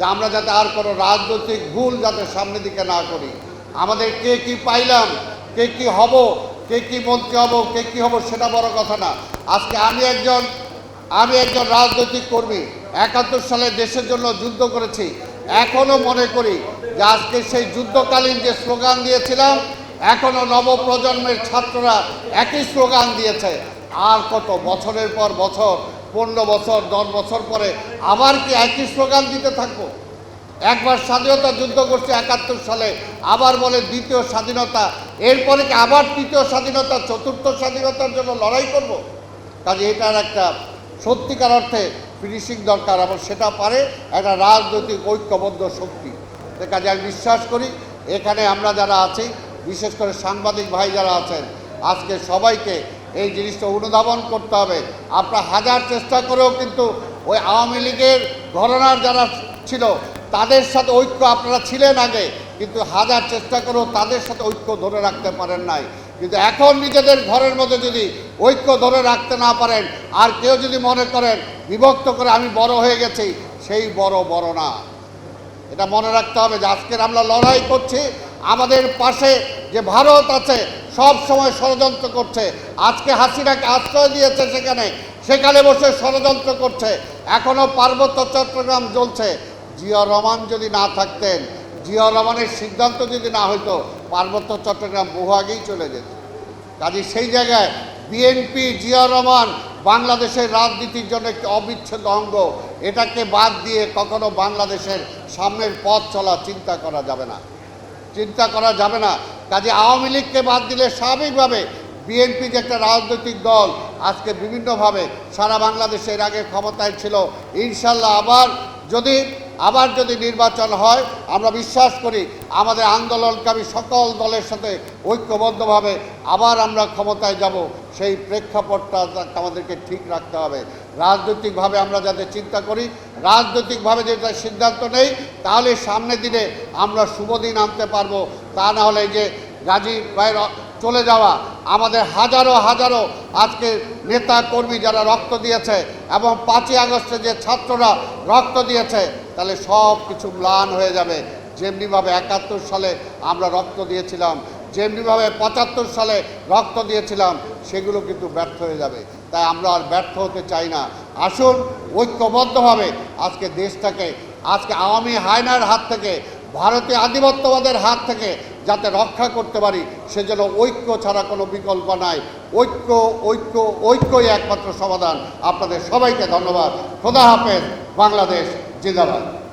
যে আমরা যাতে আর কোনো রাজনৈতিক ভুল যাতে সামনের দিকে না করি। আমাদের কে কি পাইলাম, কে কি হব, কে কি মন্ত্রী হব, কে কি হব সেটা বড় কথা না। আজকে আমি একজন আমি একজন রাজনৈতিক কর্মী, একাত্তর সালে দেশের জন্য যুদ্ধ করেছি। এখনও মনে করি যে আজকে সেই যুদ্ধকালীন যে স্লোগান দিয়েছিলাম এখনও নবপ্রজন্মের ছাত্ররা একই স্লোগান দিয়েছে। আর কত বছরের পর বছর পনেরো বছর, দশ বছর পরে আবার কি একই স্লোগান দিতে থাকব? একবার স্বাধীনতা যুদ্ধ করছে একাত্তর সালে, আবার বলে দ্বিতীয় স্বাধীনতা, এরপরে কি আবার তৃতীয় স্বাধীনতা, চতুর্থ স্বাধীনতার জন্য লড়াই করব? কাজে এটার একটা সত্যিকার অর্থে ফিনিশিং দরকার এবং সেটা পারে একটা রাজনৈতিক ঐক্যবদ্ধ শক্তি। কাজে আমি বিশ্বাস করি, এখানে আমরা যারা আছি, বিশেষ করে সাংবাদিক ভাই যারা আছেন, আজকে সবাইকে এই জিনিসটা অনুধাবন করতে হবে। আপনারা হাজার চেষ্টা করেও কিন্তু ওই আওয়ামী লীগের ঘটনার যারা ছিল, তাদের সাথে ঐক্য আপনারা ছিলেন আগে, কিন্তু হাজার চেষ্টা করেও তাদের সাথে ঐক্য ধরে রাখতে পারেন নাই। কিন্তু এখন নিজেদের ঘরের মধ্যে যদি ঐক্য ধরে রাখতে না পারেন, আর কেউ যদি মনে করেন, বিভক্ত করে আমি বড় হয়ে গেছি, সেই বড় বড় না। এটা মনে রাখতে হবে যে আজকের আমরা লড়াই করছি আমাদের পাশে যে ভারত আছে, সব সময় ষড়যন্ত্র করছে। আজকে হাসিনাকে আশ্রয় দিয়েছে সেখানে সেখানে বসে ষড়যন্ত্র করছে। এখনও পার্বত্য চট্টগ্রাম জ্বলছে। জিয়া রহমান যদি না থাকতেন, জিয়া রহমানের সিদ্ধান্ত যদি না হইতো, পার্বত্য চট্টগ্রাম বহু আগেই চলে যেত। কাজে সেই জায়গায় বিএনপি, জিয়া রহমান বাংলাদেশের রাজনীতির জন্য একটি অবিচ্ছেদ্য অঙ্গ। এটাকে বাদ দিয়ে কখনো বাংলাদেশের সামনের পথ চলা চিন্তা করা যাবে না। চিন্তা করা যাবে না। কাজে আওয়ামী লীগকে বাদ দিলে স্বাভাবিকভাবে বিএনপি যে একটা রাজনৈতিক দল আজকে বিভিন্নভাবে সারা বাংলাদেশের আগে ক্ষমতায় ছিল। ইনশাল্লাহ আবার যদি আবার যদি নির্বাচন হয়, আমরা বিশ্বাস করি আমাদের আন্দোলনকারী সকল দলের সাথে ঐক্যবদ্ধভাবে আবার আমরা ক্ষমতায় যাব। সেই প্রেক্ষাপটটা আমাদেরকে ঠিক রাখতে হবে। রাজনৈতিকভাবে আমরা যাতে চিন্তা করি, রাজনৈতিকভাবে যেটা সিদ্ধান্ত নেই, তাহলে সামনে দিনে আমরা শুভদিন আনতে পারব। তা না হলে যে গাজী ভাইয়ের চলে যাওয়া। আমাদের হাজারো হাজারো আজকে নেতা কর্মী যারা রক্ত দিয়েছে এবং পাঁচই আগস্টে যে ছাত্ররা রক্ত দিয়েছে, তাহলে সব কিছু ম্লান হয়ে যাবে। যেমনিভাবে একাত্তর সালে আমরা রক্ত দিয়েছিলাম যেমনিভাবে পঁচাত্তর সালে রক্ত দিয়েছিলাম, সেগুলো কিন্তু ব্যর্থ হয়ে যাবে। তাই আমরা আর ব্যর্থ হতে চাই না। আসুন, ঐক্যবদ্ধভাবে আজকে দেশটাকে, আজকে আওয়ামী হায়নার হাত থেকে, ভারতীয় আধিপত্যবাদের হাত থেকে যাতে রক্ষা করতে পারি সেজন্য ঐক্য ছাড়া কোনো বিকল্প নাই। ঐক্য ঐক্য, ঐক্যই একমাত্র সমাধান। আপনাদের সবাইকে ধন্যবাদ। খোদা হাফেজ, বাংলাদেশ জিন্দাবাদ।